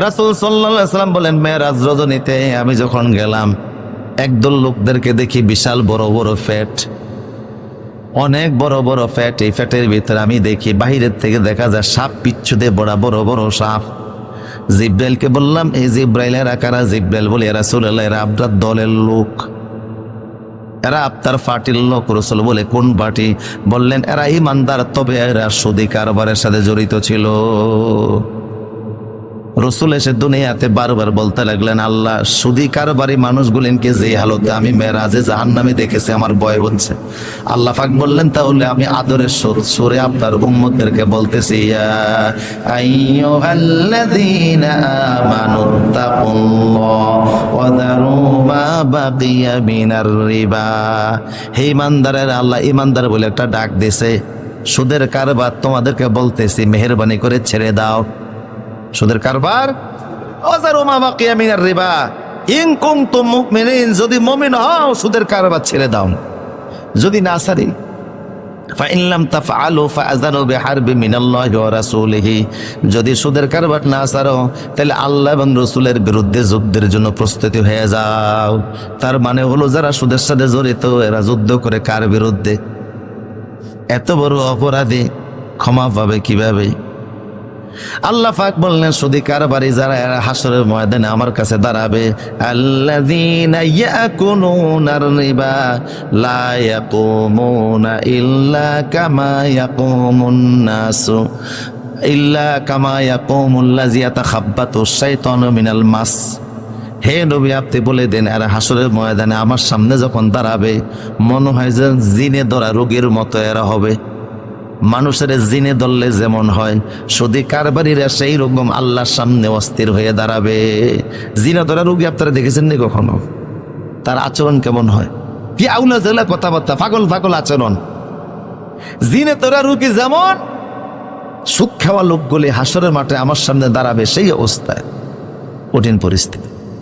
রাসুল সাল্লাম বলেন, মেয়েরাজ রজনীতে আমি যখন গেলাম, একদল লোকদেরকে দেখি বিশাল বড় বড় ফ্যাট। অনেক বড় বড় ফ্যাট, এই ফ্যাটের ভিতরে আমি দেখি বাহিরের থেকে দেখা যায় সাপ পিচ্ছুদে বড় বড় বড় সাপ। জিব্রাইলকে বললাম, এই জিব্রাইলের আকারা জিব্রাইল? বলে, এরা সুল্লাহ এরা আপনার দলের লোক। এরা আপনার পার্টির লোক, রসুল বলে, কোন পার্টি? বললেন, এরা ইমানদার তবে এরা সুদি কারবারের সাথে জড়িত ছিল। রসুল এসে দুনিয়াতে বারবার বলতে লাগলেন, আল্লাহ, সুদি কারবারি মানুষগুলিনকে যে হালতে আমি মেরাজে জাহান নামে দেখেছি, আমার ভয় হচ্ছে। আল্লাহ ফাক বললেন, তাহলে আমি আদরের সুর সুরে আপনার উম্মতদেরকে বলতেছি হে ইমানদারের, আল্লাহ ইমানদার বলে একটা ডাক দিছে সুদের কারবার তোমাদেরকে বলতেছি, মেহেরবানি করে ছেড়ে দাও। সুদের কারবার। রিবা। ইন কুনতুম মুমিনিন, যদি মুমিন হও, সুদের কারবার ছেড়ে দাও। যদি না সারি যদি সুদের কারবার না সারো, তাহলে আল্লাহ এবং রসুলের বিরুদ্ধে যুদ্ধের জন্য প্রস্তুতি হয়ে যাও। তার মানে হলো, যারা সুদের সাথে জড়িত, এরা যুদ্ধ করে কার বিরুদ্ধে? এত বড় অপরাধী ক্ষমা পাবে কীভাবে? আল্লাহ পাক বললেন, সুদি কারবারি যারা হাসরের ময়দানে আমার কাছে দাঁড়াবে ইয়াকুমুনা ইল্লা ইল্লা মিনাল মাস হে নবী আপনি বলে দেন এরা হাসরের ময়দানে আমার সামনে যখন দাঁড়াবে মনে হয় যে জিনে ধরা রোগীর মতো এরা হবে মানুষের জিনে দললে যেমন হয় সদি কারবারিরা সেই রকম আল্লাহর সামনে অস্থির হয়ে দাঁড়াবে। জিনে ধরা রোগী আপনারা দেখেছেন নি কখনো? তার আচরণ কেমন হয়? কি আউলা জেলা কথাবার্তা ফাগল ফাগল আচরণ। জিনে তোরা রুগী যেমন, সুখ খাওয়া লোকগুলি হাসরের মাঠে আমার সামনে দাঁড়াবে সেই অবস্থায়। কঠিন পরিস্থিতি।